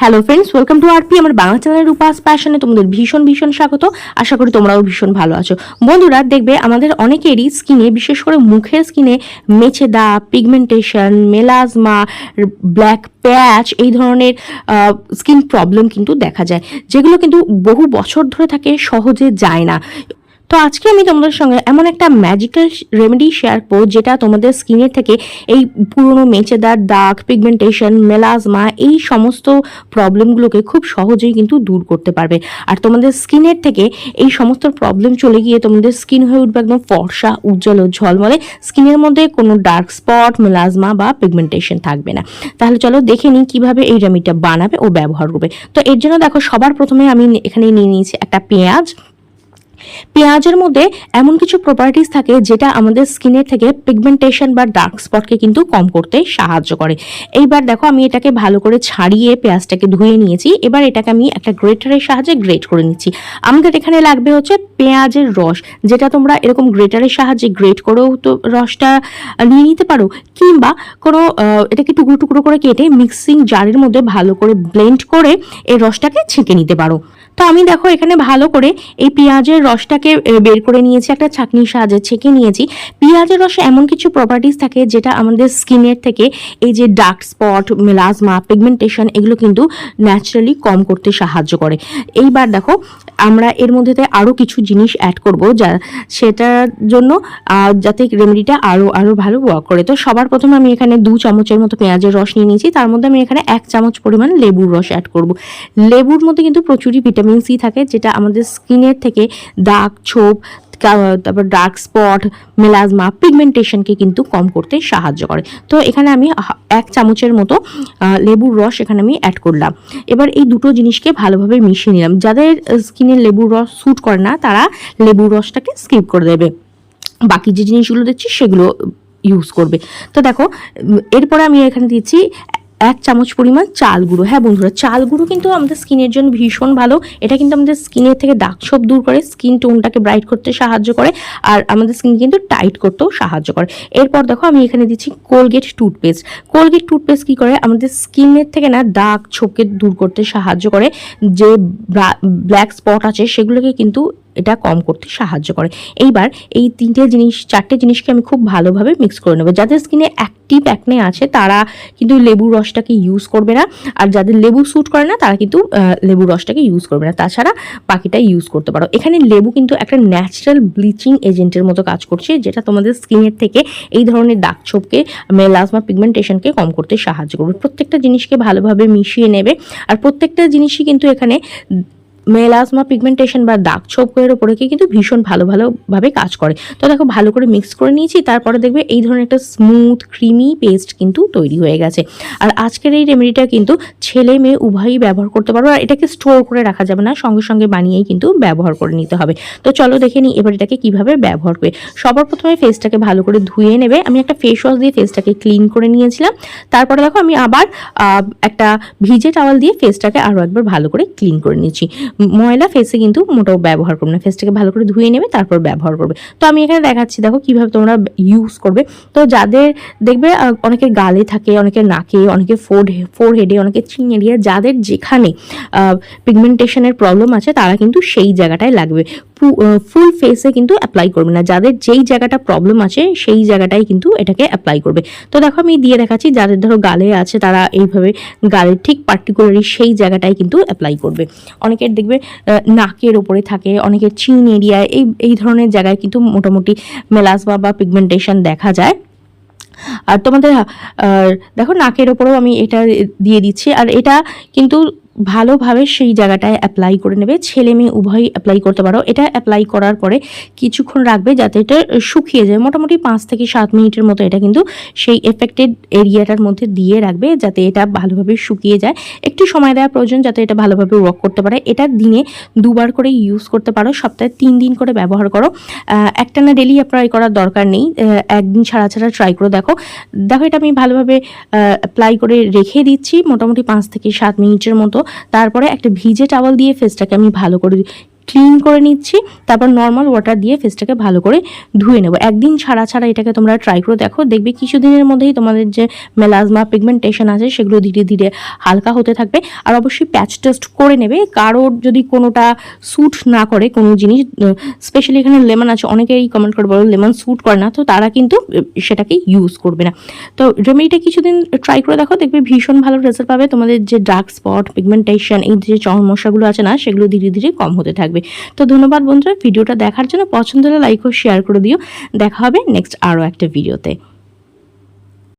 Hello friends welcome to RP আমার বাংলা চ্যানেলের উপাস প্যাশনে তোমাদের ভীষণ ভীষণ স্বাগত। আশা করি তোমরাও ভীষণ ভালো আছো। বন্ধুরা, দেখবে আমাদের অনেকেরই স্কিনে বিশেষ করে মুখের স্কিনে মেছে দাগ পিগমেন্টেশন মেলাজমা ব্ল্যাক প্যাচ এই ধরনের স্কিন প্রবলেম কিন্তু দেখা যায়, যেগুলো কিন্তু বহু বছর ধরে থাকে, সহজে যায় না। তো আজকে আমি তোমাদের সঙ্গে এমন একটা ম্যাজিক্যাল রেমেডি শেয়ার করব যেটা তোমাদের স্কিনের থেকে এই পুরনো মেচেদার দাগ পিগমেন্টেশন মেলাজমা এই সমস্ত প্রবলেমগুলোকে খুব সহজেই কিন্তু দূর করতে পারবে। আর তোমাদের স্কিনের থেকে এই সমস্ত প্রবলেম চলে গিয়ে তোমাদের স্কিন হয়ে উঠবে একদম ফর্সা, উজ্জ্বল ও ঝলমলে। স্কিনের মধ্যে কোনো ডার্ক স্পট মেলাজমা বা পিগমেন্টেশন থাকবে না। তাহলে চলো দেখে নিই কীভাবে এই রেমেডিটা বানাবে ও ব্যবহার করবে। তো এর জন্য দেখো সবার প্রথমে আমি এখানে নিয়ে নিয়েছি একটা পেঁয়াজ। পেঁয়াজের মধ্যে এমন কিছু প্রপার্টিস থাকে যেটা আমাদের স্কিনের থেকে পিগমেন্টেশন বা ডার্ক স্পটকে কিন্তু কম করতে সাহায্য করে। এইবার দেখো আমি এটাকে ভালো করে ছাড়িয়ে পেঁয়াজটাকে ধুয়ে নিয়েছি। এবার এটাকে আমি একটা গ্রেটারের সাহায্যে গ্রেট করে নিচ্ছি। আমাদের এখানে লাগবে হচ্ছে পেঁয়াজের রস, যেটা তোমরা এরকম গ্রেটারের সাহায্যে গ্রেট করেও তো রসটা নিয়ে নিতে পারো, কিংবা কোনো এটাকে টুকরো টুকরো করে কেটে মিক্সিং জারের মধ্যে ভালো করে ব্লেন্ড করে এই রসটাকে ছেঁকে নিতে পারো। তো আমি দেখো এখানে ভালো করে এই পেঁয়াজের রসটাকে বের করে নিয়েছি, একটা ছাঁকনির সাহায্যে ছেঁকে নিয়েছি। পেঁয়াজের রসে এমন কিছু প্রপার্টিস থাকে যেটা আমাদের স্কিনের থেকে এই যে ডার্ক স্পট মেলাজমা পিগমেন্টেশন এগুলো কিন্তু ন্যাচারালি কম করতে সাহায্য করে। এইবার দেখো, আমরা এর মধ্যে আরও কিছু জিনিস অ্যাড করব যা, সেটার জন্য যাতে রেমেডিটা আরও আরও ভালো ওয়ার্ক করে। তো সবার প্রথমে আমি এখানে দু চামচের মতো পেঁয়াজের রস নিয়ে নিয়েছি। তার মধ্যে আমি এখানে এক চামচ পরিমাণ লেবুর রস অ্যাড করব। লেবুর মধ্যে কিন্তু প্রচুরই ভিটামিন সি থাকে, যেটা আমাদের স্কিনের থেকে দাগ, ছোপ তারপর ডার্ক স্পট মেলাজমা পিগমেন্টেশনকে কিন্তু কম করতে সাহায্য করে। তো এখানে আমি এক চামচের মতো লেবুর রস এখানে আমি অ্যাড করলাম। এবার এই দুটো জিনিসকে ভালোভাবে মিশিয়ে নিলাম। যাদের স্কিনে লেবুর রস স্যুট করে না, তারা লেবুর রসটাকে স্কিপ করে দেবে। বাকি যে জিনিসগুলো দিচ্ছি সেগুলো ইউজ করবে। তো দেখো এরপরে আমি এখানে দিচ্ছি এক চামচ পরিমাণ চাল গুঁড়ো। হ্যাঁ বন্ধুরা, চাল গুঁড়ো কিন্তু আমাদের স্কিনের জন্য ভীষণ ভালো। এটা কিন্তু আমাদের স্কিনের থেকে দাগ ছোপ দূর করে, স্কিন টোনটাকে ব্রাইট করতে সাহায্য করে আর আমাদের স্কিন কিন্তু টাইট করতেও সাহায্য করে। এরপর দেখো আমি এখানে দিচ্ছি কোলগেট টুথপেস্ট। কোলগেট টুথপেস্ট কি করে? আমাদের স্কিনের থেকে না দাগ ছোপকে দূর করতে সাহায্য করে। যে ব্ল্যাক স্পট আছে সেগুলোকে কিন্তু এটা কম করতে সাহায্য করে। এইবার এই তিনটে জিনিস, চারটে জিনিসকে আমি খুব ভালোভাবে মিক্স করে নেব। যাদের স্কিনে অ্যাক্টিভ অ্যাকনে আছে তারা কিন্তু লেবুর রসটাকে ইউজ করবে না। আর যাদের লেবু স্যুট করে না, তারা কিন্তু লেবু রসটাকে ইউজ করবে না। তাছাড়া পাখিটা ইউজ করতে পারো। এখানে লেবু কিন্তু একটা ন্যাচারাল ব্লিচিং এজেন্টের মতো কাজ করছে, যেটা তোমাদের স্কিনের থেকে এই ধরনের দাগ ছোপকে মেলাজমা পিগমেন্টেশনকে কম করতে সাহায্য করবে। প্রত্যেকটা জিনিসকে ভালোভাবে মিশিয়ে নেবে। আর প্রত্যেকটা জিনিসই কিন্তু এখানে মেলাজমা পিগমেন্টেশন বা দাগ ছোপের ওপরে কিন্তু ভীষণ ভালো ভালোভাবে কাজ করে। তো দেখো, ভালো করে মিক্স করে নিয়েছি, তারপরে দেখবে এই ধরনের একটা স্মুথ ক্রিমি পেস্ট কিন্তু তৈরি হয়ে গেছে। আর আজকের এই রেমেডিটা কিন্তু ছেলে মেয়ে উভয়ই ব্যবহার করতে পারো, আর এটাকে স্টোর করে রাখা যাবে না, সঙ্গে সঙ্গে বানিয়েই কিন্তু ব্যবহার করে নিতে হবে। তো চলো দেখে নিই এবার এটাকে কীভাবে ব্যবহার করবে সবার প্রথমে ফেসটাকে ভালো করে ধুয়ে নেবে। আমি একটা ফেস ওয়াশ দিয়ে ফেসটাকে ক্লিন করে নিয়েছিলাম। তারপরে দেখো, আমি আবার একটা ভিজে টাওয়াল দিয়ে ফেসটাকে আরও একবার ভালো করে ক্লিন করে নিয়েছি ময়লা ফেসে কিন্তু মোটাও ব্যবহার করবে না। ফেসটাকে ভালো করে ধুয়ে নেবে, তারপর ব্যবহার করবে। তো আমি এখানে দেখাচ্ছি, দেখো কীভাবে তোমরা ইউজ করবে। তো যাদের দেখবে অনেকের গালে থাকে, অনেকের নাকে, অনেকের ফোর ফোর হেডে অনেকের চিন এরিয়া যাদের যেখানে পিগমেন্টেশনের প্রবলেম আছে, তারা কিন্তু সেই জায়গাটায় লাগবে। ফুল ফেসে কিন্তু অ্যাপ্লাই করবে না। যাদের যেই জায়গাটা প্রবলেম আছে, সেই জায়গাটাই কিন্তু এটাকে অ্যাপ্লাই করবে। তো দেখো আমি দিয়ে দেখাচ্ছি, যাদের ধরো গালে আছে, তারা এইভাবে গালের ঠিক পার্টিকুলারলি সেই জায়গাটাই কিন্তু অ্যাপ্লাই করবে। অনেকের দেখবে নাকের ওপরে থাকে, অনেকের চিন এরিয়ায় এই এই ধরনের জায়গায় কিন্তু মোটামুটি মেলাজমা বা পিগমেন্টেশন দেখা যায়। আর তোমাদের দেখো নাকের ওপরেও আমি এটা দিয়ে দিচ্ছি। আর এটা কিন্তু ভালোভাবে সেই জায়গাটায় অ্যাপ্লাই করে নেবে। ছেলে মেয়ে উভয়ই অ্যাপ্লাই করতে পারো। এটা অ্যাপ্লাই করার পরে কিছুক্ষণ রাখবে যাতে এটা শুকিয়ে যায়। মোটামুটি পাঁচ থেকে সাত মিনিটের মতো এটা কিন্তু সেই এফেক্টেড এরিয়াটার মধ্যে দিয়ে রাখবে যাতে এটা ভালোভাবে শুকিয়ে যায়। একটু সময় দেওয়া প্রয়োজন যাতে এটা ভালোভাবে ওয়ার্ক করতে পারে। এটা দিনে দুবার করে ইউজ করতে পারো। সপ্তাহে তিন দিন করে ব্যবহার করো। আহ, একটানা ডেলি অ্যাপ্লাই করার দরকার নেই। একদিন ছাড়া ছাড়া ট্রাই করে দেখো। দেখো এটা আমি ভালোভাবে অ্যাপ্লাই করে রেখে দিচ্ছি। মোটামুটি পাঁচ থেকে সাত মিনিটের মতো। তারপরে একটা ভিজে টাওয়াল দিয়ে ফেসটাকে আমি ভালো করে ক্লিন করে নিচ্ছি, তারপর নর্মাল ওয়াটার দিয়ে ফেসটাকে ভালো করে ধুয়ে নেব। একদিন ছাড়া ছাড়া এটাকে তোমরা ট্রাই করে দেখো। দেখবে কিছুদিনের মধ্যেই তোমাদের যে মেলাজমা পিগমেন্টেশন আছে, সেগুলো ধীরে ধীরে হালকা হতে থাকবে। আর অবশ্যই প্যাচ টেস্ট করে নেবে। কারোর যদি কোনোটা স্যুট না করে কোনো জিনিস স্পেশালি এখানে লেমন আছে, অনেকেই কমেন্ট করে বলো লেমন স্যুট করে না, তো তারা কিন্তু সেটাকে ইউজ করবে না। তো রেমেডিটা কিছুদিন ট্রাই করে দেখো, দেখবে ভীষণ ভালো রেজাল্ট পাবে। তোমাদের যে ডার্ক স্পট পিগমেন্টেশন এই যে সমস্যাগুলো আছে না, সেগুলো ধীরে ধীরে কম হতে থাকবে। তো ধন্যবাদ বন্ধুরা, ভিডিওটা দেখার জন্য পছন্দ হলে লাইক ও শেয়ার করে দিও। দেখা হবে নেক্সট আরও একটা ভিডিওতে